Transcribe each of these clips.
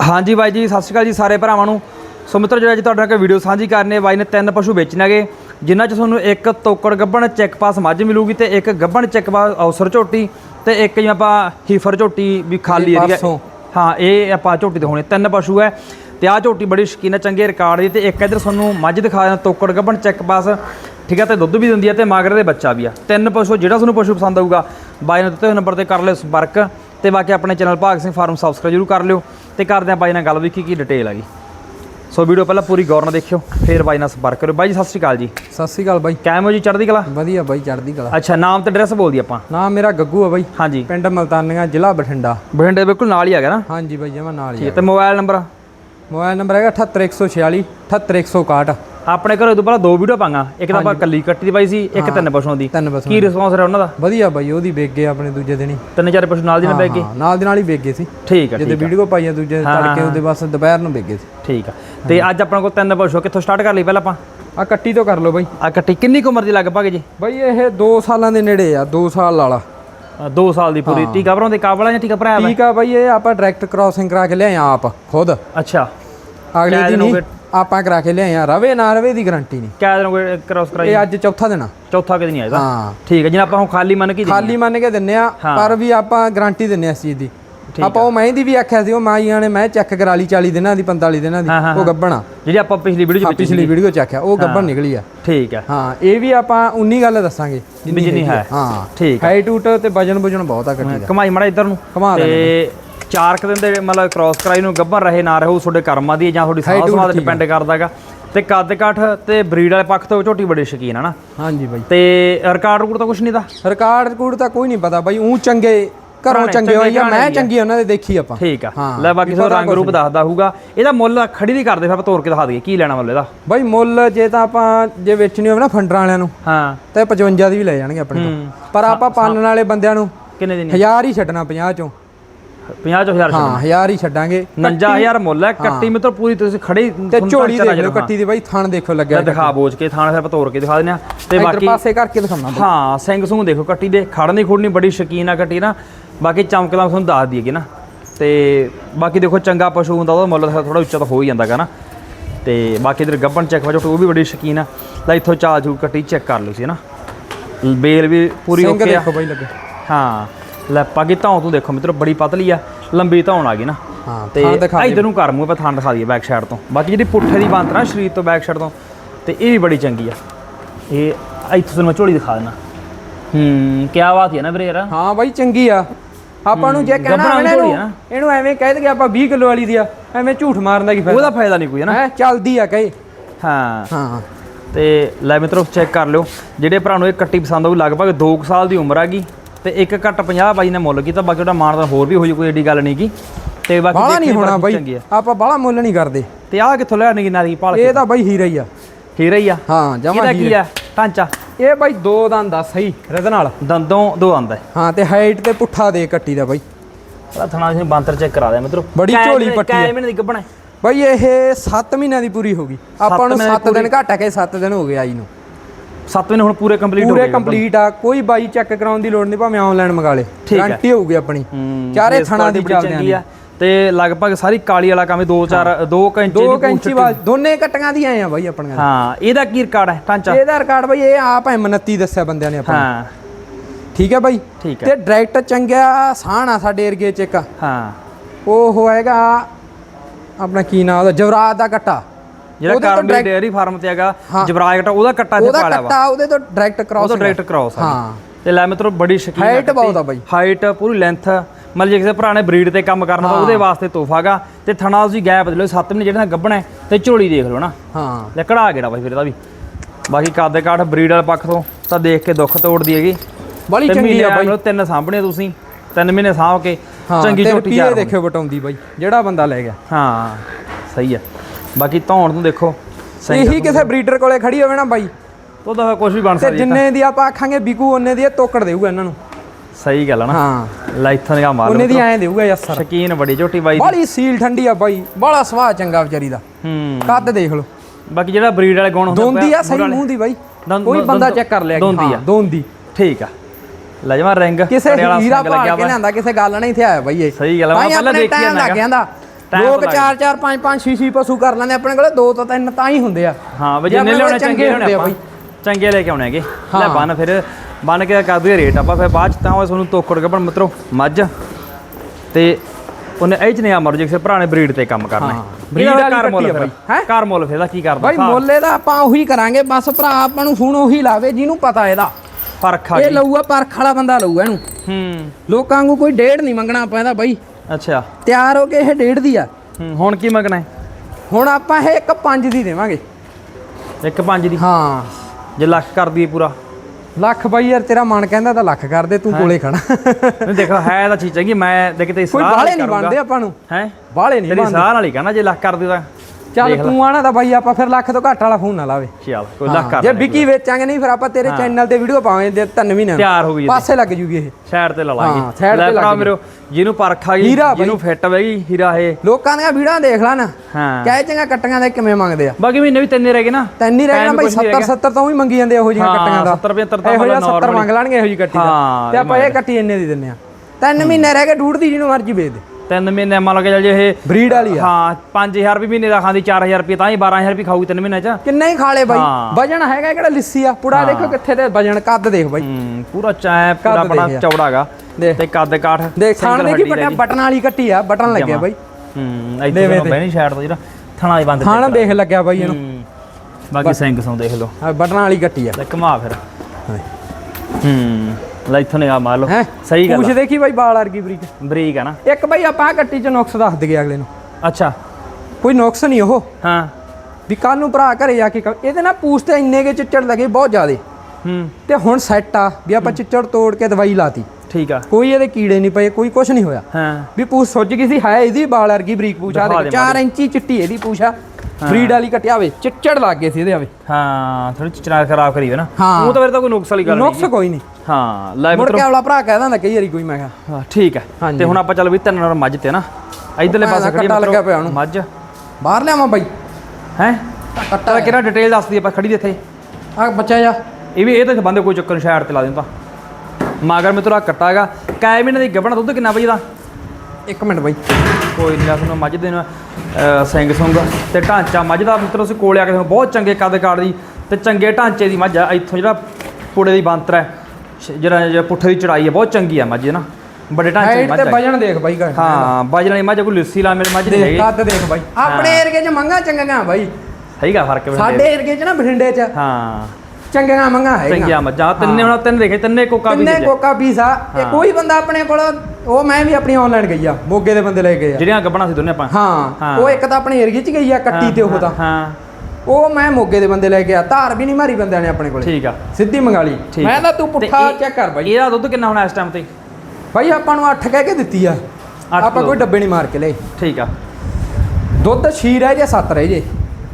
ਹਾਂਜੀ ਬਾਈ ਜੀ ਸਤਿ ਸ਼੍ਰੀ ਅਕਾਲ ਜੀ ਸਾਰੇ ਭਰਾਵਾਂ ਨੂੰ। ਸੋ ਮਿੱਤਰੋ ਜਿਹੜਾ ਅੱਜ ਤੁਹਾਡੇ ਨਾਲ ਇੱਕ ਵੀਡੀਓ ਸਾਂਝੀ ਕਰਨੇ ਬਾਈ ਨੇ ਤਿੰਨ ਪਸ਼ੂ ਵੇਚਣਾਗੇ ਜਿਨ੍ਹਾਂ ਚ ਤੁਹਾਨੂੰ ਇੱਕ ਤੋਕੜ ਗੱਬਣ ਚੈੱਕ ਪਾਸ ਮੱਝ ਮਿਲੂਗੀ ਤੇ ਇੱਕ ਗੱਬਣ ਚੈੱਕ ਪਾਸ ਔਸਰ ਝੋਟੀ ਤੇ ਇੱਕ ਜਿਵੇਂ ਆਪਾਂ ਹੀਫਰ ਝੋਟੀ ਵੀ ਖਾਲੀ ਪਾਸੋਂ। ਹਾਂ ਇਹ ਆਪਾਂ ਝੋਟੀ ਦਿਖਾਉਣੇ ਤਿੰਨ ਪਸ਼ੂ ਹੈ ਤੇ ਆਹ ਝੋਟੀ ਬੜੀ ਸ਼ਕੀਨ ਹੈ ਚੰਗੇ ਰਿਕਾਰਡ ਦੀ ਤੇ ਇੱਕ ਇਧਰ ਤੁਹਾਨੂੰ ਮੱਝ ਦਿਖਾ ਦੇਣਾ ਤੋਕੜ ਗੱਬਣ ਚੈੱਕ ਪਾਸ ਠੀਕ ਹੈ? ਤੇ ਦੁੱਧ ਵੀ ਦਿੰਦੀ ਹੈ ਤੇ ਮਾਗਰੇ ਦੇ ਬੱਚਾ ਵੀ ਆ। ਤਿੰਨ ਪਸ਼ੂ ਜਿਹੜਾ ਤੁਹਾਨੂੰ ਪਸ਼ੂ ਪਸੰਦ ਆਊਗਾ ਬਾਈ ਨੇ ਦਿੱਤੇ ਹੋਏ ਨੰਬਰ ਤੇ ਕਰ ਲਿਓ ਸੰਪਰਕ ਤੇ ਬਾਕੀ ਆਪਣੇ ਚੈਨਲ ਭਾਗ ਸਿੰਘ ਫਾਰਮ ਸਬਸਕ੍ਰਾਈਬ ਜਰੂਰ ਕਰ ਲਿਓ। ਤੇ ਕਰਦੇ ਆ ਬਾਈ ਨਾਲ ਗੱਲ ਵੀ ਕੀ ਕੀ ਡਿਟੇਲ ਹੈਗੀ ਸੋ ਵੀਡੀਓ ਪਹਿਲਾਂ ਪੂਰੀ ਗੌਰ ਨਾਲ ਦੇਖਿਓ ਫਿਰ ਬਾਈ ਨਾਲ ਸੰਪਰਕ ਕਰਿਓ। ਬਾਈ ਜੀ ਸਤਿ ਸ਼੍ਰੀ ਅਕਾਲ ਜੀ। ਸਤਿ ਸ੍ਰੀ ਅਕਾਲ ਬਾਈ। ਕਾਇਮ ਹੋ ਜੀ ਚੜ੍ਹਦੀ ਕਲਾ? ਵਧੀਆ ਬਾਈ ਚੜ੍ਹਦੀ ਕਲਾ। ਅੱਛਾ ਨਾਮ ਤੇ ਐਡਰੈਸ ਬੋਲ ਦੀ ਆਪਾਂ। ਨਾਮ ਮੇਰਾ ਗੱਗੂ ਆ ਬਾਈ। ਹਾਂਜੀ। ਪਿੰਡ ਮਲਤਾਨੀਆਂ ਜ਼ਿਲ੍ਹਾ ਬਠਿੰਡਾ। ਬਠਿੰਡੇ ਬਿਲਕੁਲ ਨਾਲ ਹੀ ਹੈਗਾ ਨਾ? ਹਾਂਜੀ ਬਾਈ ਜਮਾ ਨਾਲ ਹੀ ਹੈ ਤੇ ਮੋਬਾਈਲ ਨੰਬਰ? ਮੋਬਾਈਲ ਨੰਬਰ ਹੈਗਾ 78146 78161 ਆਪਣੇ ਘਰੋਂ ਤੋਂ ਪਹਿਲਾਂ ਦੋ ਵੀਡੀਓ ਪਾਂਗਾ। ਇੱਕ ਤਾਂ ਆਪਾਂ ਕੱਲੀ ਕੱਟੀ ਦੀ ਪਾਈ ਸੀ ਇੱਕ ਤਿੰਨ ਪਸ਼ੂਆਂ ਦੀ। ਤਿੰਨ ਕੀ ਰਿਸਪੌਂਸ ਰਿਹਾ ਉਹਨਾਂ ਦਾ? ਵਧੀਆ ਬਾਈ ਉਹਦੀ ਵੇਚ ਗਏ ਆਪਣੇ ਦੂਜੇ ਦਿਨ ਹੀ। ਤਿੰਨ ਚਾਰ ਪਸ਼ੂ ਨਾਲ ਦੀ ਨਾਲ ਬੈ ਗਏ? ਹਾਂ, ਨਾਲ ਦੇ ਨਾਲ ਹੀ ਵੇਚ ਗਏ ਸੀ। ਠੀਕ ਹੈ ਜਦੋਂ ਵੀਡੀਓ ਪਾਈਆ ਦੂਜੇ ਤੜਕੇ ਉਹਦੇ ਬਸ ਦੁਪਹਿਰ ਨੂੰ ਵੇਚ ਗਏ ਸੀ। ਠੀਕ ਆ। ਤੇ ਅੱਜ ਆਪਣੇ ਕੋਲ ਤਿੰਨ ਪਸ਼ੂ ਆ, ਕਿੱਥੋਂ ਸਟਾਰਟ ਕਰ ਲਈ ਪਹਿਲਾਂ ਆਪਾਂ? ਆ ਕੱਟੀ ਤੋਂ ਕਰ ਲਓ ਬਾਈ। ਆ ਕੱਟੀ ਕਿੰਨੀ ਕੁ ਉਮਰ ਦੀ ਲਗਭਗ ਜੀ? ਬਾਈ ਇਹ 2 ਸਾਲਾਂ ਦੇ ਨੇੜੇ ਆ 2 ਸਾਲ ਵਾਲਾ। 2 ਸਾਲ ਦੀ ਪੂਰੀ। ਟੀਕਾ ਭਰਾਉਂਦੇ ਕਾਬਲਾ ਜਾਂ ਟੀਕਾ ਭਰਾਇਆ ਠੀਕ ਆ ਬਾਈ ਇਹ ਆਪਾਂ ਡਾਇਰੈਕਟ ਕ੍ਰਾਸਿੰਗ ਕਰਾ ਕੇ ਲਿਆਏ ਆ ਆਪ ਖੁਦ। ਅੱਛਾ। ਅਗਲੇ ਦਿਨ ਹੋ? ਆਪਾਂ ਕਰਾ ਕੇ ਲਿਆਏ ਆ ਰਵੇ ਨਾ ਰਵੇ ਦੀ ਗਾਰੰਟੀ ਨਹੀਂ। ਕਿਆ ਦਿਨ ਕ੍ਰਾਸ ਕਰਾਈ ਇਹ ਅੱਜ ਚੌਥਾ ਦਿਨ ਆ। ਚੌਥਾ ਕਿਤੇ ਨਹੀਂ ਆਇਆ ਹਾਂ। ਠੀਕ ਹੈ ਜਿਹਨਾਂ ਆਪਾਂ ਹੁਣ ਖਾਲੀ ਮੰਨ ਕੇ ਖਾਲੀ ਮੰਨ ਕੇ ਦਿੰਨੇ ਆ। ਪਰ ਵੀ ਆਪਾਂ ਗਾਰੰਟੀ ਦਿੰਨੇ ਆ ਇਸ ਚੀਜ਼ ਦੀ। ਆਪਾਂ ਉਹ ਮੈਂ ਦੀ ਵੀ ਆਖਿਆ ਸੀ ਉਹ ਮਾਈਆਂ ਨੇ ਮੈਂ ਚੈੱਕ ਕਰਾ ਲਈ 40 ਦਿਨਾਂ ਦੀ 45 ਦਿਨਾਂ ਦੀ ਉਹ ਗੱਬਣਾ। ਜਿਹੜੀ ਆਪਾਂ ਪਿਛਲੀ ਵੀਡੀਓ ਚ ਪਿਛਲੀ ਵੀਡੀਓ ਚ ਆਖਿਆ ਉਹ ਗੱਬਣ ਨਿਕਲੀ ਆ। ਠੀਕ ਹੈ ਹਾਂ ਇਹ ਵੀ ਆਪਾਂ 19 ਗੱਲ ਦੱਸਾਂਗੇ ਜਿੰਨੀ ਹੈ। ਹਾਂ। ਠੀਕ ਹੈ ਹਾਈਟ ਟੂਟ ਤੇ ਵਜਨ ਵਜਨ ਬਹੁਤ ਆ ਕੱਟੀ ਦਾ। ਕਮਾਈ ਮੜਾ ਇੱਧਰ ਨੂੰ। ਘੁਮਾ ਤੇ ਚਾਰ ਕੁ ਦਿਨ ਦੇ ਮਤਲਬ ਕ੍ਰਾਸ ਕਰਾਈ ਨੂੰ ਗੱਭਰ ਰਹੇ ਨਾ ਰਹੋ ਤੁਹਾਡੇ ਕਰਮਾਂ ਦੀ ਜਾਂ ਤੁਹਾਡੀ ਸਾਹ ਸਮਾਂ ਤੇ ਡਿਪੈਂਡ ਕਰਦਾਗਾ। ਤੇ ਕੱਦ ਕਾਠ ਤੇ ਬਰੀਡ ਵਾਲੇ ਪੱਖ ਤੋਂ ਝੋਟੀ ਬੜੀ ਸ਼ਕੀਨ ਹੈ ਨਾ। ਹਾਂਜੀ ਬਾਈ। ਤੇ ਰਿਕਾਰਡ ਰੂਡ ਤਾਂ ਕੁਝ ਨਹੀਂ ਦਾ? ਰਿਕਾਰਡ ਰਿਕੂਡ ਤਾਂ ਕੋਈ ਨਹੀਂ ਪਤਾ ਬਾਈ ਉਹ ਚੰਗੇ ਘਰੋਂ ਚੰਗੇ ਹੋਈ ਆ ਮੈਂ ਚੰਗੀ ਉਹਨਾਂ ਦੇ ਦੇਖੀ ਆਪਾਂ। ਠੀਕ ਆ। ਲੈ ਬਾਕੀ ਸੋ ਰੰਗ ਰੂਪ ਦੱਸਦਾ ਹੋਊਗਾ। ਇਹਦਾ ਮੁੱਲ ਖੜੀ ਦੀ ਕਰਦੇ ਫਿਰ ਆਪਾਂ ਤੋੜ ਕੇ ਦਿਖਾ ਦਈਏ ਕੀ ਲੈਣਾ ਮੁੱਲ ਇਹਦਾ? ਬਾਈ ਮੁੱਲ ਜੇ ਤਾਂ ਆਪਾਂ ਜੇ ਵੇਚਣੀ ਹੋਵੇ ਨਾ ਫੰਡਰਾਂ ਵਾਲਿਆਂ ਨੂੰ ਹਾਂ। ਤਾਂ ਇਹ 55 ਦੀ ਵੀ ਲੈ ਜਾਣਗੇ ਆਪਣੇ ਤੋਂ। ਪਰ ਆਪਾਂ ਪਾਲਣ ਵਾਲੇ ਬੰਦਿਆਂ ਨੂੰ ਕਿੰਨੇ ਦੀ? ਹਜ਼ਾਰ ਹੀ ਛੱਡਣਾ 50 ਚੋਂ। 50 ਤੋਂ 1000 ਹਾਂ ਹਜ਼ਾਰ ਹੀ ਛੱਡਾਂਗੇ। 59000 ਮੁੱਲ ਹੈ ਕੱਟੀ ਮਿੱਤਰ ਪੂਰੀ ਤੁਸੀਂ ਖੜੀ ਤੇ ਝੋਲੀ ਦੇਖ ਲਓ। ਕੱਟੀ ਦੀ ਬਾਈ ਥਣ ਦੇਖੋ ਲੱਗਿਆ ਦਿਖਾ ਬੋਝ ਕੇ ਥਾਣਾ ਆਪਾਂ ਤੋੜ ਕੇ ਦਿਖਾ ਦਿੰਦੇ ਆ ਤੇ ਇੱਧਰ ਬਾਕੀ ਪਾਸੇ ਕਰਕੇ ਦਿਖਾਉਣਾ ਬਾਈ। ਹਾਂ ਸਿੰਘ ਸੁੰਗ ਦੇਖੋ ਕੱਟੀ ਦੇ ਖੜਨੀ ਖੁੜਨੀ ਬੜੀ ਸ਼ਕੀਨ ਆ ਕੱਟੀ ਨਾ। ਬਾਕੀ ਚਮਕਦਾ ਤੁਹਾਨੂੰ ਦੱਸ ਦਈਏ ਨਾ। ਤੇ ਬਾਕੀ ਦੇਖੋ ਚੰਗਾ ਪਸ਼ੂ ਹੁੰਦਾ ਉਹਦਾ ਮੁੱਲ ਥੋੜਾ ਉੱਚਾ ਤਾਂ ਹੋ ਹੀ ਜਾਂਦਾਗਾ ਨਾ। ਤੇ ਬਾਕੀ ਇਧਰ ਗੱਬਣ ਚੈੱਕ ਵਜੋ ਉਹ ਵੀ ਬੜੀ ਸ਼ਕੀਨ ਆ। ਲੈ ਇੱਥੋਂ ਚਾਲ ਚੂ ਕੱਟੀ ਚੈੱਕ ਕਰ ਲਓ ਸੀ ਨਾ। ਬੇਲ ਵੀ ਪੂਰੀ ਓਕੇ ਆ। ਹਾਂ। ਲੈ ਪਾਗੀ ਧੌਣ ਤੂੰ ਦੇਖੋ ਮਿੱਤਰੋ ਬੜੀ ਪਤਲੀ ਆ ਲੰਬੀ ਧੌਣ ਆ ਗਈ ਨਾ। ਹਾਂ ਤੇ ਇਧਰ ਨੂੰ ਕਰ ਮੂੰਹ ਆਪਾਂ ਥਾਂ ਦਿਖਾ ਦਈਏ ਬੈਕ ਸਾਈਡ ਤੋਂ। ਬਾਕੀ ਜਿਹੜੀ ਪੁੱਠੇ ਦੀ ਬੰਤ ਨਾ ਸਰੀਰ ਤੋਂ ਬੈਕ ਸਾਈਡ ਤੋਂ ਤੇ ਇਹ ਵੀ ਬੜੀ ਚੰਗੀ ਆ। ਇਹ ਇੱਥੋਂ ਤੁਹਾਨੂੰ ਝੋਲੀ ਦਿਖਾ ਦੇਣਾ ਹੂੰ ਕੀ ਬਾਤ ਹੈ ਨਾ ਵੀਰੇ ਯਾਰ। ਹਾਂ ਬਾਈ ਚੰਗੀ ਆ। ਆਪਾਂ ਨੂੰ ਜੇ ਕਹਿਣਾ ਇਹਨੂੰ ਆ। ਇਹਨੂੰ ਐਵੇਂ ਕਹਿ ਦਈਏ ਆਪਾਂ 20 ਕਿਲੋ ਵਾਲੀ ਦੀ ਆ ਐਵੇਂ ਝੂਠ ਮਾਰਨ ਦਾ ਕੀ ਫਾਇਦਾ? ਉਹਦਾ ਫਾਇਦਾ ਨਹੀਂ ਕੋਈ ਹੈ ਨਾ। ਹੈ ਚੱਲਦੀ ਆ ਕਹੇ। ਹਾਂ। ਹਾਂ। ਤੇ ਲੈ ਮਿੱਤਰੋ ਚੈੱਕ ਕਰ ਲਿਓ। ਜਿਹੜੇ ਭਰਾ ਨੂੰ ਇਹ ਕੱਟੀ ਪਸੰਦ ਆਊ ਲਗਭਗ 2 ਸਾਲ ਦੀ ਉਮਰ ਹੈਗੀ ਤੇ ਇੱਕ ਘੱਟ 50 ਬਾਈ ਨੇ ਮੁੱਲ ਕੀਤਾ ਬਾਕੀ ਉਹਦਾ ਮਾਣ ਤਾਂ ਹੋਰ ਵੀ ਹੋ ਜੂ ਕੋਈ ਏਡੀ ਗੱਲ ਨਹੀਂ ਕੀ ਤੇ ਬਾਕੀ ਬਾਹਲਾ ਨਹੀਂ ਹੋਣਾ ਬਾਈ ਆਪਾਂ ਬਾਹਲਾ ਮੁੱਲ ਨਹੀਂ ਕਰਦੇ। ਤੇ ਆਹ ਕਿੱਥੋਂ ਲੈਣੀ ਕਿੰਨਾ ਦੀ ਭਾਲ ਇਹ ਤਾਂ ਬਾਈ ਹੀਰਾ ਹੀ ਆ। ਹੀਰਾ ਹੀ ਆ? ਹਾਂ ਜਮਾ ਇਹਦਾ ਕੀ ਆ? ਢਾਂਚਾ? ਇਹ ਬਾਈ ਦੋ ਦੰਦ ਆ ਸਹੀ ਰਿਦ ਨਾਲ। ਦੰਦੋਂ ਦੋ ਆਂਦਾ ਹੈ ਹਾਂ ਤੇ ਹਾਈਟ ਤੇ ਪੁੱਠਾ ਦੇ ਕੱਟੀ ਦਾ ਬਾਈ। ਆ ਥਣਾ ਜੀ ਬਾਂਤਰ ਚੈੱਕ ਕਰਾ ਦਿਆ ਮਿੱਤਰੋ। ਬੜੀ ਝੋਲੀ ਪੱਟੀ ਆ। ਮਹੀਨੇ ਦੀ ਗੱਬਣਾ ਬਾਈ ਇਹ 7 ਮਹੀਨਿਆਂ ਦੀ ਪੂਰੀ ਹੋ ਗਈ। ਆਪਾਂ ਨੂੰ ਮਹੀਨੇ 7 ਦਿਨ ਘੱਟ ਕੇ 7 ਦਿਨ ਹੋ ਗਏ ਆਈ ਨੂੰ। 7 ਮਹੀਨੇ ਹੁਣ ਪੂਰੇ ਕੰਪਲੀਟ ਹੋ ਪੂਰੇ ਗਏ ਕੰਪਲੀਟ ਆ ਕੋਈ ਬਾਈ ਚੈੱਕ ਕਰਾਉਣ ਦੀ ਲੋੜ ਨਹੀਂ ਭਾਵੇਂ ਆਨਲਾਈਨ ਮੰਗਾ ਲੇ। ਗਾਰੰਟੀ ਹੋਊਗੀ ਆਪਣੀ। ਚਾਰੇ ਥਣਾ ਦੀ ਚੱਲਦੇ ਚੰਗੀ ਆ ਤੇ ਲਗਭਗ ਸਾਰੀ ਕਾਲੀ ਵਾਲਾ ਕੰਮ 2 4 2 ਇੰਚੀ ਦੋ ਦੀ ਕੈਂਚੀ ਵਾਲ ਦੋਨੇ ਕਟੀਆਂ ਦੀਆਂ ਆ ਬਾਈ ਆਪਣੀਆਂ। ਹਾਂ ਇਹਦਾ ਕੀ ਰਿਕਾਰਡ ਹੈ ਢਾਂਚਾ? ਇਹਦਾ ਰਿਕਾਰਡ ਬਾਈ ਇਹ ਆਪ ਐ 29 ਦੱਸਿਆ ਬੰਦਿਆਂ ਨੇ ਆਪਾਂ। ਹਾਂ। ਠੀਕ ਹੈ ਬਾਈ? ਠੀਕ ਹੈ। ਤੇ ਡਾਇਰੈਕਟ ਚੰਗਿਆ ਸਾਣ ਆ ਸਾਡੇ ਏਰੀਏ ਚ ਇੱਕ। ਹਾਂ। ਉਹ ਹੋਏਗਾ ਆਪਣਾ ਕੀ ਨਾਮ ਉਹਦਾ ਜਵਰਾਜ ਦਾ ਕੱਟਾ ਜਿਹੜਾ ਉਹਦੇ ਤੋਂ ਕਰਮ ਡੇਅਰੀ ਫਾਰਮ ਤੇ ਹੈਗਾ ਹਾਂ। ਜਬਰਾਜ ਕਟਾ ਉਹਦਾ ਕੱਟਾ ਉਹਦਾ ਪਾਲਿਆ ਵਾ। ਕੱਟਾ ਉਹਦੇ ਤੋਂ ਡਾਇਰੈਕਟ ਕ੍ਰਾਸ ਉਹਦਾ ਡਾਇਰੈਕਟ ਕ੍ਰਾਸ ਆ ਹਾਂ। ਤੇ ਲੈ ਮਿੱਤਰੋ ਬੜੀ ਸ਼ਕੀਨ Height ਬਹੁਤ ਆ ਬਾਈ। ਹਾਈਟ ਪੂਰੀ ਲੈਂਥ ਮਤਲਬ ਜੇ ਕਿਸੇ ਭਰਾ ਨੇ ਬਰੀਡ ਤੇ ਕੰਮ ਕਰਨਾ ਤਾਂ ਉਹਦੇ ਵਾਸਤੇ ਤੋਹਫਾਗਾ ਤੇ ਥਣਾ ਤੁਸੀਂ ਗੈਪ ਬਦਲੋ 7 ਮਹੀਨੇ ਜਿਹੜਾ ਗੱਬਣਾ ਤੇ ਝੋਲੀ ਦੇਖ ਲਓ ਨਾ। ਹਾਂ। ਲੈ ਕਢਾ ਗੇੜਾ ਬਾਈ ਫਿਰ ਇਹਦਾ ਵੀ। ਬਾਕੀ ਕਾਦੇ ਕਾਠ ਬਰੀਡ ਵਾਲੇ ਪੱਖ ਤੋਂ ਤਾਂ ਦੇਖ ਕੇ ਦੁੱਖ ਤੋੜਦੀ ਹੈਗੀ। ਬੜੀ ਤੇ ਚੰਗੀ ਆ ਬਾਈ। ਤਿੰਨ ਸਾਂਭਣੇ ਤੁਸੀਂ। ਤਿੰਨ ਮਹੀਨੇ ਸਾਂਭ ਕੇ ਚੰਗੀ ਤੇ ਝੋਟੀ ਤਿਆਰ ਦੇਖਿਓ ਬਟਾਉਂਦੀ ਬਾਈ ਜਿਹੜਾ ਬੰਦਾ ਲੈ ਗਿਆ। ਹਾਂ ਸਹੀ ਹੈ ਬਾਕੀ ਧੌਣ ਨੂੰ ਦੇਖੋ ਇਹੀ ਕਿਸੇ ਬਰੀਡਰ ਕੋਲੇ ਖੜੀ ਹੋਵੇ ਨਾ ਬਾਈ। ਉਹਦਾ ਕੁਝ ਵੀ ਬਣ ਸਕਦੀ ਜਿੰਨੇ ਦੀ ਆਪਾਂ ਆਖਾਂਗੇ ਬਿਕੂ ਉਹਨੇ ਦੀ ਤੋਕੜ ਦੇਊਗਾ ਇਹਨਾਂ ਨੂੰ। ਸਹੀ ਗੱਲ ਹੈ ਨਾ। ਹਾਂ। ਲਾਈਥਨ ਦਾ ਮਾਲ ਉਹਨੇ ਦੀ ਐਂ ਦੇਊਗਾ ਯਸਰ ਸ਼ਕੀਨ ਬੜੀ ਝੋਟੀ ਬਾਈ ਬੜੀ ਸੀਲ ਠੰਡੀ ਆ ਬਾਈ। ਬੜਾ ਸੁਭਾਅ ਚੰਗਾ ਵਿਚਾਰੀ ਦਾ। ਹੂੰ। ਕੱਦ ਦੇਖ ਲਓ। ਬਾਕੀ ਜਿਹੜਾ ਬਰੀਡ ਵਾਲੇ ਗੁਣ ਹੁੰਦੇ ਦੋਂਦੀ ਆ ਸਹੀ ਮੂੰਹ ਦੀ ਬਾਈ। ਕੋਈ ਬੰਦਾ ਚੈੱਕ ਕਰ ਲਿਆ ਦੋਂਦੀ ਆ। ਦੋਂਦੀ। ਠੀਕ ਆ। ਲੈ ਜਮਾ ਰਿੰਗ ਕਿਸੇ ਹੀਰਾ ਭਾਲ ਕੇ। ਲਿਆਂਦਾ ਕਿਸੇ ਗੱਲ ਨਹੀਂ ਇੱਥੇ ਆਇਆ ਬਾਈ ਇਹ। ਸਹੀ ਗੱਲ ਆ, ਪਹਿਲਾਂ ਦੇਖੀ ਜਾਂਦਾ ਲੋਕ ਤਾਂ 4 4 5 5 6 6 ਪਸ਼ੂ ਕਰ ਲੈਂਦੇ ਆਪਣੇ ਕੋਲੇ ਦੋ ਤੋਂ ਤਿੰਨ ਤਾਂ ਹੀ ਹੁੰਦੇ ਆ। ਹਾਂ ਜੇ ਜਿੰਨੇ ਲਿਆਉਣੇ ਚੰਗੇ ਹੁੰਦੇ ਆ ਚੰਗੇ ਲੈ ਕੇ ਆਉਣੇ ਹੈਗੇ। ਲੈ। ਬੰਨ ਫਿਰ ਬੰਨ ਕੇ ਕਰ ਦਈਏ ਰੇਟ ਆਪਾਂ ਫਿਰ ਬਾਅਦ ਚ ਤਾਂ ਉਹ ਤੁਹਾਨੂੰ ਤੋਕੜ ਕੇ ਮਿੱਤਰੋ ਮੱਝ। ਤੇ ਉਹਨੇ ਇਹ ਚ ਨਹੀਂ ਆ ਮਰ ਜੇ ਕਿਸੇ ਭਰਾ ਨੇ ਬਰੀਡ ਤੇ ਕੰਮ ਕਰਨਾ ਹਾਂ, ਇਹਦਾ ਵਾਲੀ ਘਰ ਮੁੱਲ ਫਿਰ। ਹੈਂ? ਘਰ ਮੁੱਲ ਫਿਰ ਇਹਦਾ ਕੀ ਕਰਦਾ? ਬਾਈ ਮੁੱਲੇ ਦਾ ਆਪਾਂ ਉਹੀ ਕਰਾਂਗੇ ਬਸ ਭਰਾ ਆਪਾਂ ਨੂੰ ਹੁਣ ਉਹੀ ਲਾਵੇ ਜਿਹਨੂੰ ਪਤਾ ਇਹਦਾ। ਫ਼ਰਕ ਆ ਇਹ ਲਊਗਾ ਪਰਖ ਵਾਲਾ ਬੰਦਾ ਲਊਗਾ ਇਹਨੂੰ। ਹੂੰ। ਲੋਕਾਂ ਨੂੰ ਕੋਈ ਡੇਢ ਨਹੀਂ ਮੰਗਣਾ ਪੈਂਦਾ ਬਾਈ। ਅੱਛਾ। ਤਿਆਰ ਹੋ ਕੇ ਇਹ ਡੇਢ ਦੀ ਆ। ਹੂੰ ਹੁਣ ਕੀ ਮੰਗਣਾ ਹੈ? ਹੁਣ ਆਪਾਂ ਇਹ ਇੱਕ ਪੰਜ ਦੀ ਦੇਵਾਂਗੇ। ਇੱਕ ਪੰਜ ਦੀ? ਹਾਂ। ਜੇ ਲੱਖ ਕਰ ਦਈਏ ਪੂਰਾ। ਲੱਖ ਬਾਈ ਯਾਰ ਤੇਰਾ ਮਨ ਕਹਿੰਦਾ ਤਾਂ ਲੱਖ ਕਰ ਦੇ ਤੂੰ ਕੋਲੇ ਖੜਾ। ਨਹੀਂ ਦੇਖੋ ਹੈ ਤਾਂ ਚੀਜ਼ ਚੰਗੀ ਮੈਂ ਦੇਖ ਤੇ ਕੋਈ ਸਲਾਹ ਬਾਲੇ ਨਹੀਂ ਬਣਦੇ ਆਪਾਂ ਨੂੰ। ਹੈ? ਬਾਲੇ ਨਹੀਂ ਤੇਰੀ ਬਣਦੇ। ਸਲਾਹ ਨਾਲ ਹੀ ਕਹਿਣਾ ਜੇ ਲੱਖ ਕਰ ਦੇ ਤਾਂ। ਚੱਲ ਤੂੰ ਆਣਾ ਤਾਂ ਬਾਈ ਆਪਾਂ ਫਿਰ ਲੱਖ ਤੋਂ ਘੱਟ ਵਾਲਾ ਫੋਨ ਨਾ ਲਾਵੇ। ਚੱਲ ਕੋਈ ਲੱਖ ਕਰ ਜੇ। ਵਿਕੀ ਵੇਚਾਂਗੇ ਨਹੀਂ ਫਿਰ ਆਪਾਂ ਤੇਰੇ ਚੈਨਲ ਤੇ ਵੀਡੀਓ ਪਾਵਾਂਗੇ ਤੇ ਤਿੰਨ ਮਹੀਨੇ ਤਿਆਰ ਹੋ ਗਈ। ਪਾਸੇ ਲੱਗ ਜੂਗੀ ਇਹ। ਸਾਈਡ ਤੇ ਲਾ ਹਾਂ, ਲਾਂਗੇ side ਤੇ ਲੈ। ਮੇਰੇ ਜਿਹਨੂੰ ਪਰਖ ਆ ਗਈ। ਜਿਹਨੂੰ ਫਿੱਟ ਬੈਗੀ ਹੀਰਾ ਇਹ। ਲੋਕਾਂ ਦੀਆਂ ਵੀਡੀਓ ਦੇਖ ਲੈ ਨਾ। ਹਾਂ। ਕਹਿ ਚੰਗਾ ਕੱਟੀਆਂ ਦੇ ਕਿਵੇਂ ਮੰਗਦੇ ਆ। ਬਾਕੀ ਮਹੀਨੇ ਵੀ ਤਿੰਨੇ ਰਹਿ ਗਏ ਨਾ। ਤੈਨੂੰ ਬਾਈ ਕੁਛ ਨਹੀਂ 70 70 ਤੋਂ ਵੀ ਮੰਗੀ ਜਾਂਦੇ ਇਹੋ ਜਿਹੀਆਂ ਹਾਂ, ਕੱਟੀਆਂ ਦਾ। 70 75 ਤਾਂ ਇਹੋ ਜਿਹਾ ਮਤਲਬ 70 normal ਮੰਗ ਲੈਣਗੇ ਇਹੋ ਜਿਹੀ ਕੱਟੀ ਦਾ ਹਾਂ, ਤੇ ਆਪਾਂ ਇਹ ਕੱਟੀ ਇੰਨੇ ਦੀ ਦਿੰਨੇ ਆ। ਤਿੰਨ ਮਹੀਨੇ ਰਹਿ ਗਏ ਡੂੜ ਦੀ ਜਿਹਨੂੰ ਮਰਜ਼ੀ ਵੇਚ ਦੇ। ਤਿੰਨ ਮਹੀਨੇ ਮੰਨ ਲਓ ਜੇ ਇਹ ਬਰੀਡ ਵਾਲੀ ਆ। ਹਾਂ 5000 ਰੁਪਏ ਮਹੀਨੇ ਦਾ ਖਾਂਦੀ 4000 ਰੁਪਏ ਤਾਂ ਹੀ 12000 ਰੁਪਏ ਖਾਊਗੀ ਤਿੰਨ ਮਹੀਨੇ ਚ। ਕਿੰਨਾ ਹੀ ਖਾ ਲੇ ਬਾਈ। ਹਾਂ। ਵਜਨ ਹੈਗਾ ਕਿਹੜਾ ਲਿੱਸੀ ਆ? ਪੁੜਾ ਦੇਖੋ ਕਿੱਥੇ ਤੇ ਵਜਨ ਕੱਦ ਦੇਖ ਬਾਈ। ਹੂੰ ਪੂਰਾ ਚਾਹ ਪੂਰਾ ਬੜਾ ਦੇਖ। ਚੌੜਾਗਾ ਦੇਖ। ਤੇ ਕੱਦ ਕਾਠ ਦੇਖ ਥਾਣ ਦੇ ਕੀ ਬਟਨ ਵਾਲੀ ਕੱਟੀ ਆ ਬਟਨ ਲੱਗਿਆ। ਬਾਈ। ਹੂੰ ਇੱਥੇ ਬੈਣੀ ਸਾਈਡ ਤੋਂ। ਜਿਹੜਾ ਥਣਾ ਹੀ ਬੰਦ ਥਾਣ ਦੇਖ ਲੱਗਿਆ ਬਾਈ ਇਹਨੂੰ। ਹੂੰ ਬਾਕੀ ਸਿੰਘ ਸੌ ਦੇਖ ਲਓ। ਆ ਬਟਨ ਵਾਲੀ ਕੱਟੀ ਆ। ਲੈ ਘੁਮਾ ਫਿਰ। ਹੂੰ। ਲੈ ਇੱਥੋਂ ਨਿਗਾਹ ਮਾਰ ਲਓ। ਹੈ? ਸਹੀ ਗੱਲ ਪੁੱਛ ਦੇਖੀ ਬਾਈ ਬਾਲ ਵਰਗੀ ਬਰੀਕ। ਬਰੀਕ ਆ ਨਾ। ਇੱਕ ਬਾਈ ਆਪਾਂ ਆਹ ਕੱਟੀ ਚ ਨੁਕਸ ਦੱਸ ਦਈਏ ਅਗਲੇ ਨੂੰ। ਅੱਛਾ। ਕੋਈ ਨੁਕਸ ਨਹੀਂ ਉਹ। ਹਾਂ। ਵੀ ਕੱਲ ਨੂੰ ਭਰਾ ਘਰੇ ਜਾ ਕੇ ਕਹੋ- ਇਹਦੇ ਨਾਲ ਪੂਛ ਤੇ ਇੰਨੇ ਕੇ ਚਿੱਚੜ ਲੱਗੇ ਬਹੁਤ ਜ਼ਿਆਦੇ। ਹੂੰ। ਤੇ ਹੁਣ ਸੈੱਟ ਆ ਵੀ ਆਪਾਂ ਚਿੱਚੜ ਤੋੜ ਕੇ ਦਵਾਈ ਲਾਤੀ। ਠੀਕ ਆ। ਕੋਈ ਇਹਦੇ ਕੀੜੇ ਨਹੀਂ ਪਏ ਕੋਈ ਕੁਝ ਨਹੀਂ ਹੋਇਆ। ਹਾਂ। ਵੀ ਪੂਛ ਸੁੱਜ ਗਈ ਸੀ ਹੈ ਇਹਦੀ ਬਾਲ ਵਰਗੀ ਬਰੀਕ ਪੂਛ। ਆ ਦਿਖਾ ਦੇ ਦੇ 4 ਇੰਚੀ ਚਿੱਟੀ ਇਹਦੀ ਪੂਛ ਆ। ਬਰੀਡ ਵਾਲੀ ਕੱਟਿਆ ਹੋਵੇ ਚਿੱਚੜ ਲੱਗ ਗਏ ਸੀ ਇਹਦੇ ਆਵੇ ਹਾਂ ਥੋੜੀ ਚਿਚਰਾ ਖਰਾਬ ਕਰੀ ਹੋਈ ਨਾ। ਹਾਂ। ਉਹ ਤਾਂ ਫਿਰ ਤਾਂ ਕੋਈ ਨੁਕਸ ਵਾਲੀ ਗੱਲ ਨਹੀਂ। ਨੁਕਸ ਕੋਈ ਨਹੀਂ। ਹਾਂ ਲੈ ਮੁੜ ਮਿੱਤਰੋ ਕੇ ਵਾਲਾ ਭਰਾ ਕਹਿ ਦਿੰਦਾ ਕਈ ਵਾਰੀ ਕੋਈ ਮੈਂ ਕਿਹਾ ਹਾਂ, ਠੀਕ ਹੈ। ਹਾਂਜੀ। ਤੇ ਹੁਣ ਆਪਾਂ ਚੱਲ ਵੀ ਤਿੰਨ ਨੰਬਰ ਮੱਝ ਤੇ ਨਾ ਇਧਰਲੇ ਦਾ ਪਾਸੇ ਖੜੀ ਕੱਟਾ ਲੱਗਾ ਪਿਆ ਮਿੱਤਰੋ ਉਹਨੂੰ। ਮੱਝ। ਬਾਹਰ ਲਿਆਵਾਂ ਬਾਈ? ਹੈ? ਕੱਟਾ ਤਾਂ ਕਿਹੜਾ ਡਿਟੇਲ ਦੱਸਦੀ ਆਪਾਂ ਖੜੀ ਦੇ ਇੱਥੇ। ਆ ਬੱਚਾ ਜਾ। ਇਹ ਵੀ ਇਹ ਤਾਂ ਬੰਦੇ ਕੋਈ ਚੱਕਰ ਸ਼ਾਇਰ ਤੇ ਲਾ ਦਿੰਦਾ। ਮਾਗਰ ਮਿੱਤਰੋ ਆ ਕੱਟਾ ਹੈਗਾ। ਕਾਇ ਮਹੀਨੇ ਦੀ ਗੱਭਣਾ ਦੁੱਧ ਕਿੰਨਾ ਬਈ ਇਹਦਾ? ਇੱਕ ਮਿੰਟ ਬਾਈ। ਕੋਈ ਨਹੀਂ ਤੁਹਾਨੂੰ ਮੱਝ ਦੇ ਨੂੰ ਅਹ, ਸਿੰਘ ਸੁੰਗ ਤੇ ਢਾਂਚਾ ਮੱਝ ਦਾ। ਮਿੱਤਰੋ ਅਸੀਂ ਕੋਲ ਆ ਕੇ ਤੁਹਾਨੂੰ ਬਹੁਤ ਚੰਗੇ ਕੱਦ ਕਾੜ ਦੀ ਤੇ ਚੰਗੇ ਢਾਂਚੇ ਦੀ ਮੱਝ ਆ। ਇੱਥੋਂ ਜਿਹੜਾ ਪੁੜੇ ਦੀ ਬੰਤਰ ਹੈ ਜਿਹੜਾ ਜਿਹੜਾ ਪੁੱਠੇ ਦੀ ਚੜਾਈ ਹੈ ਬਹੁਤ ਚੰਗੀ ਆ ਮੱਝ ਨਾ? ਬੜੇ ਢਾਂਚੇ ਦੀ ਹਾਈਟ ਮੱਝ ਤੇ ਹੈ ਵਜਨ ਦੇਖ ਬਾਈ ਘਰ ਹਾਂ ਵਜਣ ਵਾਲੀ ਮੱਝ ਕੋਈ ਲੱਸੀ ਲਾ ਮੇਰੇ ਮੱਝ ਨਹੀਂ ਦੇਖ ਹੈਗੀ। ਕੱਦ ਦੇਖ ਬਾਈ। ਆਪਣੇ ਏਰੀਏ 'ਚ ਮੰਗਾ ਚੰਗੀਆਂ ਬਾਈ। ਹੈਗਾ ਫ਼ਰਕ ਵੀ ਸਾਡੇ ਏਰੀਏ 'ਚ ਨਾ ਬਠਿੰਡੇ 'ਚ ਹਾਂ। ਚੰਗੀਆਂ ਮੰਗਾ ਹੈਗੀਆਂ। ਚੰਗੀਆਂ ਮੱਝਾਂ ਤਿੰਨੇ ਹੁਣ ਤਿੰਨ ਦੇਖੇ ਤਿੰਨੇ ਕੋਕਾ ਵੀ ਕਿੰਨੇ ਕੋਕਾ ਪੀਸ ਆ। ਇਹ ਹਾਂ। ਕੋਈ ਬੰਦਾ ਆਪਣੇ ਕੋਲ ਉਹ ਮੈਂ ਵੀ ਆਪਣੀ ਆਨਲਾਈਨ ਗਈ ਆ ਮੋਗੇ ਦੇ ਬੰਦੇ ਲੈ ਕੇ ਆ। ਜਿਹੜੀਆਂ ਗੱਬਣਾ ਸੀ ਦੋਨੇ ਆਪਾਂ। ਹਾਂ ਹਾਂ। ਉਹ ਇੱਕ ਤਾਂ ਆਪਣੇ ਏਰੀਏ 'ਚ ਗਈ ਆ ਕੱਟੀ ਤੇ ਉਹ ਤਾਂ। ਹਾਂ। ਉਹ ਮੈਂ ਮੋਗੇ ਦੇ ਬੰਦੇ ਲੈ ਕੇ ਆ ਧਾਰ ਵੀ ਨਹੀਂ ਮਾਰੀ ਬੰਦਿਆਂ ਨੇ ਆਪਣੇ ਕੋਲੇ। ਠੀਕ ਆ। ਸਿੱਧੀ ਮੰਗਾ ਲਈ। ਠੀਕ ਮੈਂ। ਤਾਂ ਤੂੰ ਪੁੱਠਾ ਚੈੱਕ ਕਰ ਬਾਈ। ਇਹਦਾ ਦੁੱਧ ਕਿੰਨਾ ਹੋਣਾ ਇਸ ਟਾਈਮ ਤੇ? ਬਾਈ ਆਪਾਂ ਨੂੰ 8 ਕਹਿ ਕੇ ਦਿੱਤੀ ਆ। ਅੱਠ ਆਪਾਂ। ਕੋਈ ਡੱਬੇ ਨਹੀਂ ਮਾਰ ਕੇ ਲਏ। ਠੀਕ ਆ। ਦੁੱਧ 6 ਰਹਿ ਜੇ 7 ਰਹਿ ਜੇ।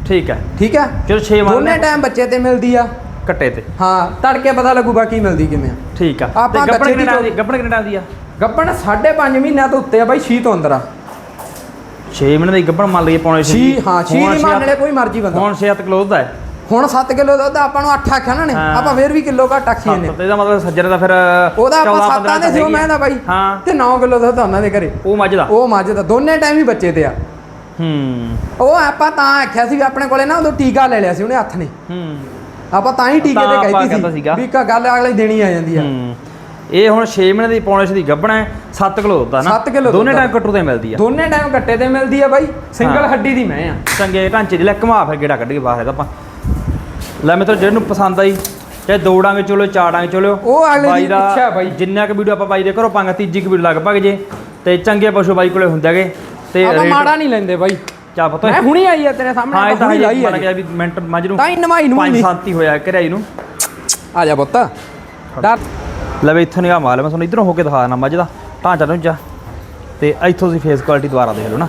ਠੀਕ ਆ। ਠੀਕ ਆ? ਚਲੋ 6 ਮੰਨ ਦੋਨੇ ਟਾਈਮ ਬੱਚੇ ਤੇ ਮਿਲਦੀ ਆ। ਕੱਟੇ ਤੇ। ਹਾਂ ਤੜਕੇ ਪਤਾ ਲੱਗੂ ਬਾਕੀ ਮਿਲਦੀ ਕਿਵੇਂ ਆ। ਠੀਕ ਆ। ਆਪਾਂ ਗੱਬਣ ਕਿੰਨੇ ਟਾਈਮ ਦੀ ਆ? ਗੱਪਣ 5.5 ਮਹੀਨਿਆਂ ਤੋਂ ਉੱਤੇ ਆ ਬਾਈ 6 ਤੋਂ ਅੰਦਰ ਆ। 6 ਮਹੀਨੇ ਦੀ ਗੱਬਣ ਮੰਨ ਲਈਏ ਪੌਣੇ 6 ਹਾਂ 6 ਨਹੀਂ ਮੰਨ ਲੈ ਕੋਈ ਮਰਜ਼ੀ ਬੰਦਾ। ਹੁਣ 6 ਕਿਲੋ ਦੁੱਧ ਹੈ। ਹੁਣ 7 ਕਿਲੋ ਦੁੱਧ ਆਪਾਂ ਨੂੰ 8 ਆਖਿਆ ਨਾ ਨੇ। ਆਪਾਂ ਫੇਰ ਵੀ ਕਿਲੋ ਘੱਟ ਆਖੀ ਨੇ ਇਹਦਾ ਮਤਲਬ ਸੱਜਰ ਦਾ ਫਿਰ ਉਹਦਾ ਆਪਾਂ 14, 7 ਆਂਦੇ ਸੀ ਉਹ ਮੈਂ ਦਾ ਬਾਈ। ਤੇ 9 ਕਿਲੋ ਦੁੱਧ ਉਹਨਾਂ ਦੇ ਘਰੇ। ਉਹ ਮੱਝ ਦਾ। ਉਹ ਮੱਝ ਦਾ। ਦੋਨੇ ਟਾਈਮ ਹੀ ਬੱਚੇ ਤੇ ਆ। ਹੂੰ। ਉਹ ਆਪਾਂ ਤਾਂ ਆਖਿਆ ਸੀ ਵੀ ਆਪਣੇ ਕੋਲੇ ਨਾ ਉਦੋਂ ਟੀਕਾ ਲੈ ਲਿਆ ਸੀ ਉਹਨੇ ਹੱਥ ਨੇ। ਹੂੰ। ਆਪਾਂ ਤਾਂ ਹੀ ਟੀਕੇ ਤਾਂ ਕਹਿਤੀ ਸੀ। ਵੀ ਕਾ ਗੱਲ ਅਗਲੇ ਦੇਣੀ ਆ ਜਾਂਦੀ ਆ। ਹੂੰ। ਇਹ ਹੁਣ 6 ਮਹੀਨੇ ਦੀ ਪੌਣੇ 6 ਦੀ ਗੱਬਣ ਹੈ 7 ਕਿਲੋ ਦੁੱਧ ਆ ਨਾ। ਸੱਤ ਕਿਲੋ ਦੋਨੇ। ਟਾਈਮ ਕੱਟੂ ਤੇ ਮਿਲਦੀ ਆ। ਦੋਨੇ ਟਾਈਮ ਕੱਟੇ ਤੇ ਮਿਲਦੀ ਆ ਬਾਈ। ਸਿੰਗਲ। ਹੱਡੀ ਦੀ ਮੈਂ ਆ। ਚੰਗੇ ਢਾਂਚੇ ਦੀ ਲੈ ਘੁਮਾ ਫਿਰ ਗੇੜਾ ਕੱਢ ਕੇ ਬਾਹਰ ਇਹਦਾ ਆਪਾਂ। ਲੈ ਮਿੱਤਰੋ ਜਿਹਨੂੰ ਪਸੰਦ ਆਈ ਚਾਹੇ ਦੋ ਡਾਂਗੇ ਚਲੋ ਚਾਰ ਡਾਂਗੇ ਚਲੋ ਉਹ ਅਗਲੇ ਦੀ ਇੱਛਾ ਬਾਈ। ਜਿੰਨਾ ਕੁ ਵੀਡੀਓ ਆਪਾਂ ਬਾਈ ਦੇ ਘਰੋਂ ਪਾਂਗਾ ਤੀਜੀ ਕੁ ਵੀਡੀਓ ਲਗਭਗ ਜੇ। ਤੇ ਚੰਗੇ ਪਸ਼ੂ ਬਾਈ ਕੋਲੇ ਹੁੰਦੇ ਹੈਗੇ। ਤੇ ਆਪਾਂ ਮਾੜਾ ਨਹੀਂ ਲੈਂਦੇ ਬਾਈ। ਚਾ ਪਤਾ। ਮੈਂ ਹੁਣੀ ਆਈ ਆ ਤੇਰੇ ਸਾਹਮਣੇ ਹਾਂ ਤਾਂ ਹੁਣੀ ਲਾਈ ਆ। ਬਣ ਗਿਆ ਵੀ ਮਿੰਟ ਮੱਝ ਨੂੰ ਤਾਂ ਹੀ ਨਮਾਈ ਨੂੰ ਪੰਜ ਸ਼ਾਂਤੀ ਹੋਇਆ ਘਰਾਈ ਨੂੰ। ਆ ਜਾ ਪੁੱਤ। ਡਰ। ਲੈ ਵੀ ਇੱਥੋਂ ਨਿਗਾਹ ਮਾਰ ਲੈ ਮੈਂ ਤੁਹਾਨੂੰ ਇਧਰੋਂ ਹੋ ਕੇ ਦਿਖਾ ਦੇਣਾ ਮੱਝ ਦਾ ਢਾਂਚਾ ਢੁੰਚਾ ਤੇ ਇੱਥੋਂ ਤੁਸੀਂ ਫੇਸ ਕੁਆਲਿਟੀ ਦੁਬਾਰਾ ਦੇਖ ਲਓ ਨਾ।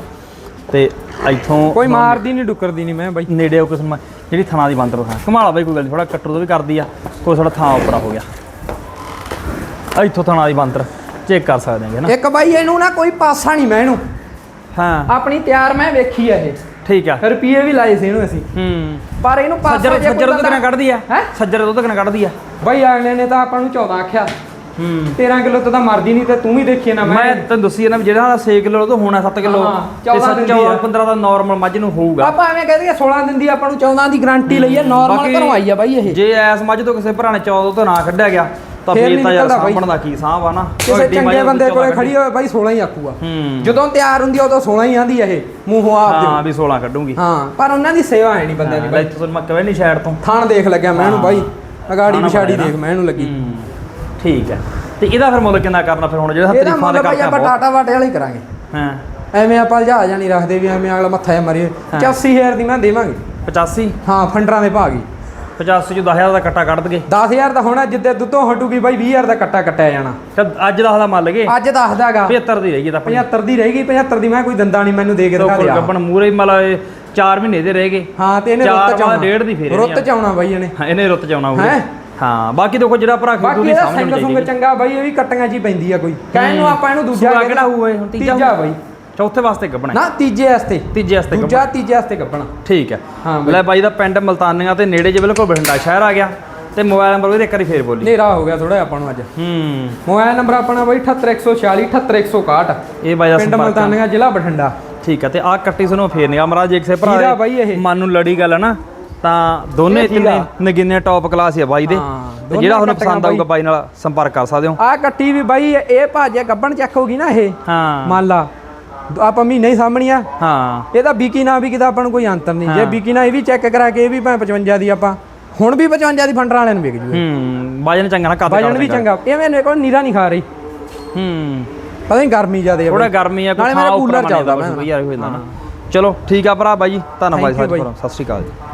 ਤੇ ਇੱਥੋਂ ਕੋਈ ਮਾਰਦੀ ਨਹੀਂ ਡੁੱਕਰਦੀ ਨਹੀਂ ਮੈਂ ਬਾਈ। ਨੇੜੇ ਉਹ ਕਿਸਮ ਜਿਹੜੀ ਥਣਾ ਦੀ ਬੰਦਰ ਥਾਂ ਘੁਮਾਲਾ ਬਾਈ ਕੋਈ ਗੱਲ ਥੋੜਾ ਕੱਟਰ ਤੋਂ ਵੀ ਕਰਦੀ ਆ ਕੋਈ ਥੋੜਾ ਥਾਂ ਉੱਪਰਾ ਹੋ ਗਿਆ। ਇੱਥੋਂ ਥਣਾ ਦੀ ਬੰਦਰ ਚੈੱਕ ਕਰ ਸਕਦੇ ਹਾਂ ਨਾ। ਇੱਕ ਬਾਈ ਇਹਨੂੰ ਨਾ ਕੋਈ ਪਾਸਾ ਨਹੀਂ ਮੈਂ ਇਹਨੂੰ। ਹਾਂ। ਆਪਣੀ ਤਿਆਰ ਮੈਂ ਵੇਖੀ ਆ ਇਹ। ਠੀਕ ਆ। ਰੁਪਏ ਵੀ ਲਾਏ ਸੀ ਇਹਨੂੰ ਅਸੀਂ। ਹੂੰ। ਪਰ ਇਹਨੂੰ ਪਾਸਾ ਸੱਜਰ ਸੱਜਰ ਦੁੱਧ ਕਿੰਨਾ ਕੱਢਦੀ ਆ? ਹੈਂ? ਸੱਜਰ ਦੁੱਧ ਕਿੰਨਾ ਕੱਢਦੀ ਆ? ਬਾਈ ਅਗਲੇ ਨੇ ਤਾਂ ਆਪਾਂ ਨੂੰ 14 ਆਖਿਆ। ਹੂੰ। 13 ਕਿਲੋ ਤੋਂ ਮਰਦੀ ਨਹੀਂ ਤੇ ਤੂੰ ਵੀ ਦੇਖੀ ਨਾ ਮੈਂ ਤੈਨੂੰ ਦੱਸੀ ਨਾ ਜਿਹੜਾ 6 ਕਿਲੋ ਤੋਂ ਹੋਣਾ 7 ਕਿਲੋ ਤੇ 14 ਦਿੰਦੀ 14 ਆ। 15 ਦਾ ਨਾਰਮਲ ਮੱਝ ਨੂੰ ਹੋਊਗਾ। ਆਪਾਂ ਐਵੇਂ ਕਹਦੇ 16 ਦਿਨ ਦੀ ਆਪਾਂ ਨੂੰ 14 ਦੀ ਗਾਰੰਟੀ ਲਈ ਹੈ ਨਾਰਮਲ ਘਰੋਂ ਆਈ ਆ ਬਾਈ ਇਹ। ਜੇ ਐਸ ਮੱਝ ਤੋਂ ਕਿਸੇ ਭਰਾ ਨੇ 14 ਤੋਂ ਨਾ ਕੱਢਿਆ ਗਿਆ ਤਾਂ ਫੇਰ ਤਾਂ ਯਾਰ। ਸਾਂਭਣ ਦਾ ਕੀ ਸਾਂਭ ਆ ਨਾ। ਕਿਸੇ ਚੰਗੇ ਬੰਦੇ 14 ਕੋਲੇ। ਖੜੀ ਹੋਵੇ ਬਾਈ 16 ਹੀ ਆਖੂਗਾ। ਹੂੰ। ਜਦੋਂ ਤਿਆਰ ਹੁੰਦੀ ਆ ਉਦੋਂ 16 ਹੀ ਆਂਦੀ ਇਹ ਮੂੰਹੋਂ ਆਪ ਹਾਂ ਦੇ ਵੀ 16 ਕੱਢੂਗੀ। ਹਾਂ ਪਰ ਉਹਨਾਂ ਦੀ ਸੇਵਾ ਹੈ ਨਹੀਂ ਬੰਦਿਆਂ ਦੀ ਬਾਈ। ਤੁਹਾਨੂੰ ਮੈਂ ਕਵੇ ਨਹੀਂ ਤੋਂ? ਥਾਣ ਦੇਖ ਲੱਗਿਆ ਮੈਂ ਇਹਨੂੰ ਬਾਈ। ਅਗਾੜੀ ਬਣਿਆ ਦੇਖ ਮੈਂ ਇਹਨੂੰ ਲੱਗੀ। ਹੂੰ। ਠੀਕ ਹੈ। ਤੇ ਇਹਦਾ ਫਿਰ ਮੁੱਲ ਕਿੰਨਾ ਕਰਨਾ ਫਿਰ ਹੁਣ? ਜਿਹੜਾ ਤਰੀਫਾਂ ਦੇ ਕਰਤਾ ਆਪਾਂ ਟਾਟਾ ਵਾਟੇ ਵਾਲੇ ਹੀ ਕਰਾਂਗੇ। ਹਾਂ। ਐਵੇਂ ਆਪਾਂ ਜਹਾਜ਼ ਨਹੀਂ ਰੱਖਦੇ ਵੀ ਐਵੇਂ ਅਗਲਾ ਮੱਥਾ ਮਰੇ 84000 ਦੀ ਮੈਂ ਦੇਵਾਂਗੇ। 85 ਹਾਂ ਫੰਡਰਾਂ ਦੇ ਭਾਗੀ 85 ਚ 10000 ਦਾ ਕੱਟਾ ਕੱਢ ਦਗੇ 10000 ਦਾ ਹੋਣਾ ਜਿੱਦੇ ਦੁੱਧੋਂ ਹਟੂਗੀ ਬਾਈ 20000 ਦਾ ਕੱਟਾ ਕੱਟਿਆ ਜਾਣਾ। ਤੇ ਅੱਜ ਦਾ ਦਾ ਮੰਨ ਲਗੇ ਅੱਜ ਦੱਸਦਾਗਾ 75 ਦੀ ਰਹੀ ਤਾਂ ਆਪਣੀ। 75 ਦੀ ਰਹੇਗੀ 75 ਦੀ ਮੈਂ ਕੋਈ ਦੰਦਾ ਨਹੀਂ ਮੈਨੂੰ ਦੇ ਕੇ ਦਿਖਾ ਦਿਆ। ਗੱਬਣ ਮੂਰੇ ਮਤਲਬ 4 ਮਹੀਨੇ ਦੇ ਰਹਿ ਗਏ। ਹਾਂ ਤੇ ਇਹਨੇ ਰੁੱਤ ਚ ਬਾਅਦ ਆਉਣਾ ਡੇਢ ਦੀ ਫੇਰ ਰੁੱਤ ਚ ਆਉਣਾ ਬਾਈ ਇਹਨੇ। ਹਾਂ ਇਹਨੇ ਰੁੱਤ ਚ ਆਉਣਾ ਹੋਊਗਾ। ਹੈਂ? ਬਾਕੀ ਦੇਖੋ ਜਿਹੜਾ ਭਰਾ ਖਰੀਦੂ ਬਾਕੀ ਦੀ ਇਹਦਾ ਸਮਝ ਸਿੰਘ ਨਹੀਂ ਸੁੰਗ ਚੰਗਾ ਬਾਈ ਇਹ ਵੀ ਕੱਟੀਆਂ ਜੀ ਪੈਂਦੀ ਆ ਕੋਈ। ਕਹਿਣ ਨੂੰ ਆਪਾਂ ਇਹਨੂੰ ਦੂਜਾ ਕਿਹੜਾ ਹੋਊ ਇਹ ਤੀਜਾ ਬਾਈ। ਚੌਥੇ ਵਾਸਤੇ ਗੱਬਣਾ ਨਾ ਤੀਜੇ ਵਾਸਤੇ। ਤੀਜੇ ਵਾਸਤੇ ਗੱਭਣਾ। ਦੂਜਾ ਤੀਜੇ ਵਾਸਤੇ ਕੱਪਣਾ ਠੀਕ ਹੈ। ਹਾਂ ਬਾਈ। ਲੈ ਬਾਈ। ਦਾ ਪਿੰਡ ਮਲਤਾਨੀਆਂ ਤੇ ਨੇੜੇ ਜੇ ਬਿਲਕੁਲ ਬਠਿੰਡਾ ਸ਼ਹਿਰ ਆ ਗਿਆ। ਤੇ ਮੋਬਾਈਲ ਨੰਬਰ ਵੀ ਇੱਕ ਵਾਰੀ ਫੇਰ ਬੋਲੀ। ਹਨੇਰਾ ਹੋ ਗਿਆ ਥੋੜਾ ਆਪਾਂ ਨੂੰ ਅੱਜ। ਹੂੰ। ਮੋਬਾਈਲ ਨੰਬਰ ਆਪਣਾ ਬਾਈ 78146 78161 ਇਹ ਬਾਈ ਦਾ ਪਿੰਡ ਸੰਪਰਕ ਮਲਤਾਨੀਆਂ ਜ਼ਿਲ੍ਹਾ ਬਠਿੰਡਾ। ਠੀਕ ਹੈ ਤੇ ਆ ਕੱਟੀ ਸਾਨੂੰ ਫੇਰ ਨਿਗਾ ਮਹਾਰਾਜ ਜੇ ਕਿਸੇ ਭਰਾ ਦੇ ਬਾਈ ਇਹ। ਮਨ ਨੂੰ ਲੜੀ ਗੱਲ ਹੈ ਨਾ ਤਾਂ ਦੋਨੇ। ਤਿੰਨੇ ਨਗਿਨੇ ਟੌਪ ਕਲਾਸ ਹੀ ਆ ਬਾਈ ਦੇ। ਹਾਂ, ਤੇ ਦੋਨੇ ਜਿਹੜਾ ਤੁਹਾਨੂੰ ਕੱਟੀਆਂ ਪਸੰਦ ਆਊਗਾ ਬਾਈ। ਨਾਲ ਸੰਪਰਕ ਕਰ ਸਕਦੇ ਹੋ। ਆ ਕੱਟੀ ਵੀ ਬਾਈ ਇਹ ਭਾਜਿਆ ਗੱਬਣ ਚੱਕ ਹੋਗੀ ਨਾ ਇਹ। ਹਾਂ। ਮੰਨ ਲਾ। ਆਪਾਂ ਮਹੀਨੇ ਹੀ ਸਾਹਮਣੀਆਂ ਹਾਂ। ਇਹਦਾ ਬੀਕੀ ਨਾ ਬੀਕੀ ਦਾ ਆਪਾਂ ਨੂੰ ਕੋਈ ਅੰਤਰ ਨਹੀਂ। ਜੇ ਬੀਕੀ ਨਾ ਇਹ ਵੀ ਚੈੱਕ ਕਰਾ ਕੇ ਇਹ ਵੀ ਭਾਵੇਂ 55 ਦੀ ਆਪਾਂ। ਹੁਣ ਵੀ 55 ਦੀ ਫੰਡਰ ਵਾਲਿਆਂ ਨੂੰ ਵਿਕ ਜੂ ਹੂੰ ਵਜਨ ਚੰਗਾ ਨਾ ਕੱਦ ਵਜਨ ਵੀ ਚੰਗਾ। ਇਹ ਮੈਨੇ ਕੋਲ ਨੀਰਾ ਨਹੀਂ ਖਾ ਰਹੀ। ਹੂੰ। ਪਤਾ ਨਹੀਂ ਗਰਮੀ ਜ਼ਿਆਦੇ ਆ ਥੋੜਾ। ਗਰਮੀ ਆ ਕੋਈ ਨਾਲੇ ਮੇਰਾ ਕੂਲਰ ਚੱਲਦਾ ਮੈਂ। ਯਾਰ ਜਾਂਦਾ ਨਾ। ਚਲੋ ਠੀਕ ਆ ਭਰਾ ਬਾਈ ਧੰਨਵਾਦ ਸਤਿ ਸ਼੍ਰੀ ਅਕਾਲ ਜੀ।